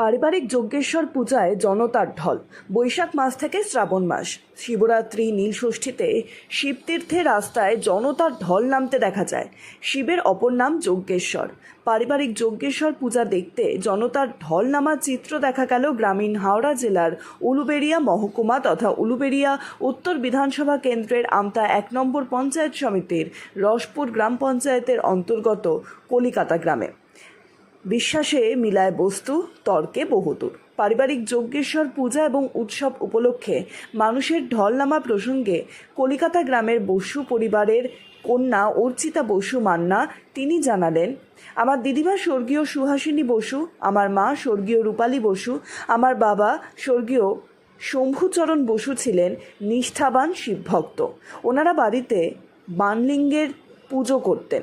পারিবারিক যজ্ঞেশ্বর পূজায় জনতার ঢল। বৈশাখ মাস থেকে শ্রাবণ মাস। শিবরাত্রি, নীলষষ্ঠীতে শিবতীর্থে রাস্তায় জনতার ঢল নামতে দেখা যায়। শিবের অপর নাম যজ্ঞেশ্বর। পারিবারিক যজ্ঞেশ্বর পূজা দেখতে জনতার ঢল নামার চিত্র দেখা গেল গ্রামীণ হাওড়া জেলার উলুবেড়িয়া মহকুমা তথা উলুবেড়িয়া উত্তর বিধানসভা কেন্দ্রের আমতা এক নম্বর পঞ্চায়েত সমিতির রসপুর গ্রাম পঞ্চায়েতের অন্তর্গত কলিকাতা গ্রামে। বিশ্বাসে মিলায় বস্তু, তর্কে বহুদূর। পারিবারিক যজ্ঞেশ্বর পূজা এবং উৎসব উপলক্ষে মানুষের ঢলনামা প্রসঙ্গে কলিকাতা গ্রামের বসু পরিবারের কন্যা অর্চিতা বসু মান্না তিনি জানালেন, আমার দিদিমা স্বর্গীয় সুহাসিনী বসু, আমার মা স্বর্গীয় রূপালী বসু, আমার বাবা স্বর্গীয় শম্ভুচরণ বসু ছিলেন নিষ্ঠাবান শিবভক্ত। ওনারা বাড়িতে বানলিঙ্গের পুজো করতেন।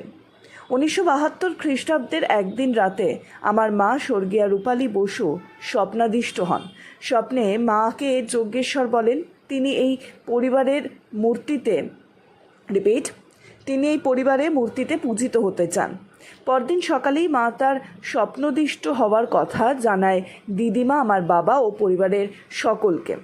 উনিশশো বাহাত্তর খ্রিস্টাব্দের একদিন রাতে আমার মা স্বর্গীয়া রূপালী বসু স্বপ্নাদিষ্ট হন। স্বপ্নে মাকে যজ্ঞেশ্বর বলেন, তিনি এই পরিবারের মূর্তিতে রিপিট, তিনি এই পরিবারে মূর্তিতে পূজিত হতে চান। পরদিন সকালেই মা তার স্বপ্নদিষ্ট হওয়ার কথা জানায় দিদিমা আমার বাবা ও পরিবারের সকলকে।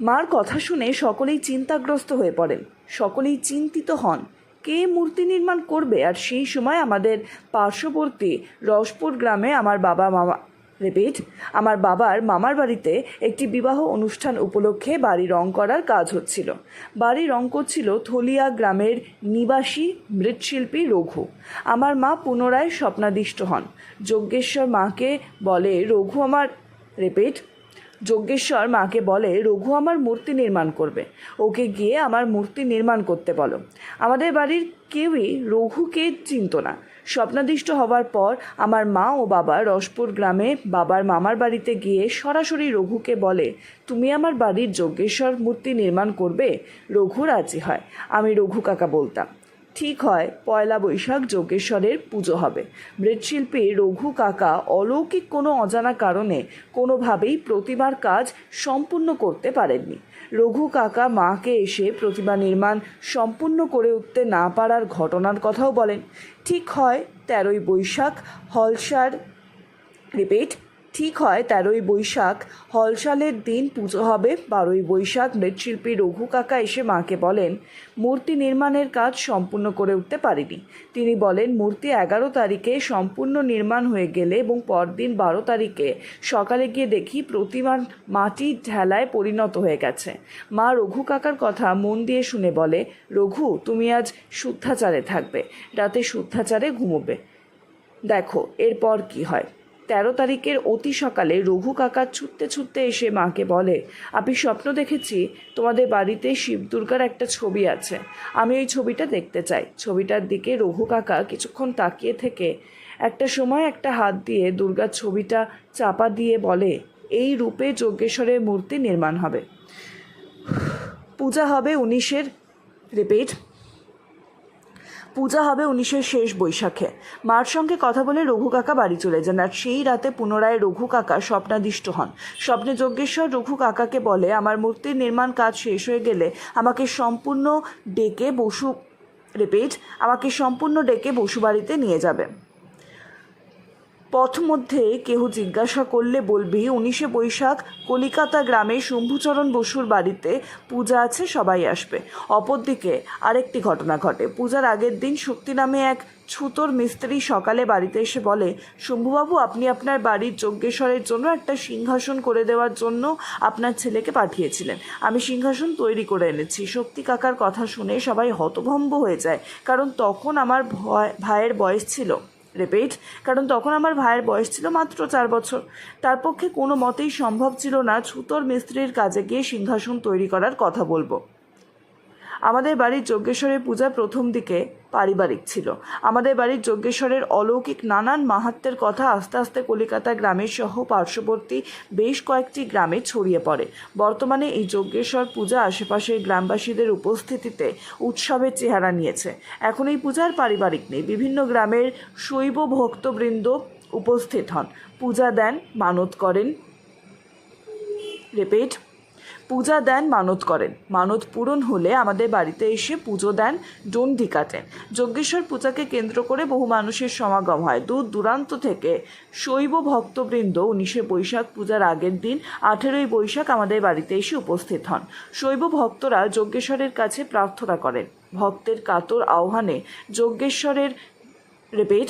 মার কথা শুনে সকলেই চিন্তাগ্রস্ত হয়ে পড়েন, সকলেই চিন্তিত হন। কে মূর্তি নির্মাণ করবে? আর সেই সময় আমাদের পার্শ্ববর্তী রসপুর গ্রামে আমার বাবা মামা রিপিট, আমার বাবার মামার বাড়িতে একটি বিবাহ অনুষ্ঠান উপলক্ষে বাড়ি রং করার কাজ হচ্ছিল। বাড়ি রং করছিল থলিয়া গ্রামের নিবাসী মৃৎশিল্পী রঘু। আমার মা পুনরায় স্বপ্নাদিষ্ট হন। যজ্ঞেশ্বর মাকে বলে, রঘু আমার, রিপিট যজ্ঞেশ্বর মাকে বলে, রঘু আমার মূর্তি নির্মাণ করবে। ওকে গিয়ে আমার মূর্তি নির্মাণ করতে বলো। আমাদের বাড়ির কেউই রঘুকে চিনত না। স্বপ্নাদিষ্ট হওয়ার পর আমার মা ও বাবা রসপুর গ্রামে বাবার মামার বাড়িতে গিয়ে সরাসরি রঘুকে বলে, তুমি আমার বাড়ির যজ্ঞেশ্বর মূর্তি নির্মাণ করবে? রঘু রাজি হয়। আমি রঘু কাকা বলতাম। ঠিক হয়, পয়লা বৈশাখ যোগেশ্বরের পুজো হবে। মৃৎশিল্পী রঘু কাকা অলৌকিক কোনো অজানা কারণে কোনোভাবেই প্রতিমার কাজ সম্পূর্ণ করতে পারেননি। রঘু কাকা মাকে এসে প্রতিমা নির্মাণ সম্পূর্ণ করে উঠতে না পারার ঘটনার কথাও বলেন। ঠিক হয়, তেরোই বৈশাখ, হলসার রিপিট ঠিক হয় তেরোই বৈশাখ। হলসালের দিন পুজো হবে বারোই বৈশাখ। মৃৎশিল্পী রঘু কাকা এসে মাকে বলেন, মূর্তি নির্মাণের কাজ সম্পূর্ণ করে উঠতে পারিনি। তিনি বলেন, মূর্তি এগারো তারিখে সম্পূর্ণ নির্মাণ হয়ে গেলে এবং পরদিন বারো তারিখে সকালে গিয়ে দেখি প্রতিমার মাটির ঢেলায় পরিণত হয়ে গেছে। মা রঘু কাকার কথা মন দিয়ে শুনে বলে, রঘু, তুমি আজ শুদ্ধাচারে থাকবে। রাতে শুদ্ধাচারে ঘুমোবে। দেখো, এরপর কি হয়? তেরো তারিখের অতি সকালে রঘু কাকা ছুটতে ছুটতে এসে মাকে বলে আমি স্বপ্ন দেখেছি, তোমাদের বাড়িতে শিব দুর্গার একটা ছবি আছে। আমি ওই ছবিটা দেখতে চাই। ছবিটার দিকে রঘু কাকা কিছুক্ষণ তাকিয়ে থেকে একটা সময় একটা হাত দিয়ে দুর্গার ছবিটা চাপা দিয়ে বলে, এই রূপে যজ্ঞেশ্বরের মূর্তি নির্মাণ হবে। পূজা হবে উনিশের রিপিট। পূজা হবে উনিশের শেষ বৈশাখে। মার সঙ্গে কথা বলে রঘু কাকা বাড়ি চলে যান আর সেই রাতে পুনরায় রঘু কাকা স্বপ্নাদিষ্ট হন। স্বপ্নে যজ্ঞেশ্বর রঘু কাকাকে বলে, আমার মূর্তির নির্মাণ কাজ শেষ হয়ে গেলে আমাকে সম্পূর্ণ ডেকে বসু রিপিট, আমাকে সম্পূর্ণ ডেকে বসুবাড়িতে নিয়ে যাবে। পথ মধ্যে কেহ জিজ্ঞাসা করলে বলবি, উনিশে বৈশাখ কলিকাতা গ্রামে শম্ভুচরণ বসুর বাড়িতে পূজা আছে, সবাই আসবে। অপরদিকে আরেকটি ঘটনা ঘটে। পূজার আগের দিন শক্তি নামে এক ছুতোর মিস্ত্রি সকালে বাড়িতে এসে বলে, শম্ভুবাবু, আপনি আপনার বাড়ির যজ্ঞেশ্বরের জন্য একটা সিংহাসন করে দেওয়ার জন্য আপনার ছেলেকে পাঠিয়েছিলেন। আমি সিংহাসন তৈরি করে এনেছি। শক্তি কাকার কথা শুনে সবাই হতভম্ব হয়ে যায়, কারণ তখন আমার ভয়, ভাইয়ের বয়স ছিল। রিপিট, কারণ তখন আমার ভাইয়ের বয়স ছিল মাত্র চার বছর। তার পক্ষে কোনো মতেই সম্ভব ছিল না ছুতোর মিস্ত্রির কাজে গিয়ে সিংহাসন তৈরি করার কথা বলব। আমাদের বাড়ির যজ্ঞেশ্বরের পূজা প্রথম দিকে পারিবারিক ছিল। আমাদের বাড়ির যজ্ঞেশ্বরের অলৌকিক নানান মাহাত্মের কথা আস্তে আস্তে কলিকাতা গ্রামের সহ পার্শ্ববর্তী বেশ কয়েকটি গ্রামে ছড়িয়ে পড়ে। বর্তমানে এই যজ্ঞেশ্বর পূজা আশেপাশের গ্রামবাসীদের উপস্থিতিতে উৎসবের চেহারা নিয়েছে। এখন এই পূজার পারিবারিক নেই। বিভিন্ন গ্রামের শৈব ভক্তবৃন্দ উপস্থিত হন। পূজা দেন, মানত করেন। রিপিট। পূজা দেন মানত করেন। মানত পূরণ হলে আমাদের বাড়িতে এসে পুজো দেন ডন্ডি কাটেন। যজ্ঞেশ্বর পূজাকে কেন্দ্র করে বহু মানুষের সমাগম হয়। দূর দূরান্ত থেকে শৈব ভক্তবৃন্দ উনিশে বৈশাখ পূজার আগের দিন আঠেরোই বৈশাখ আমাদের বাড়িতে এসে উপস্থিত হন। শৈব ভক্তরা যজ্ঞেশ্বরের কাছে প্রার্থনা করেন। ভক্তের কাতর আহ্বানে যজ্ঞেশ্বরের রিপিট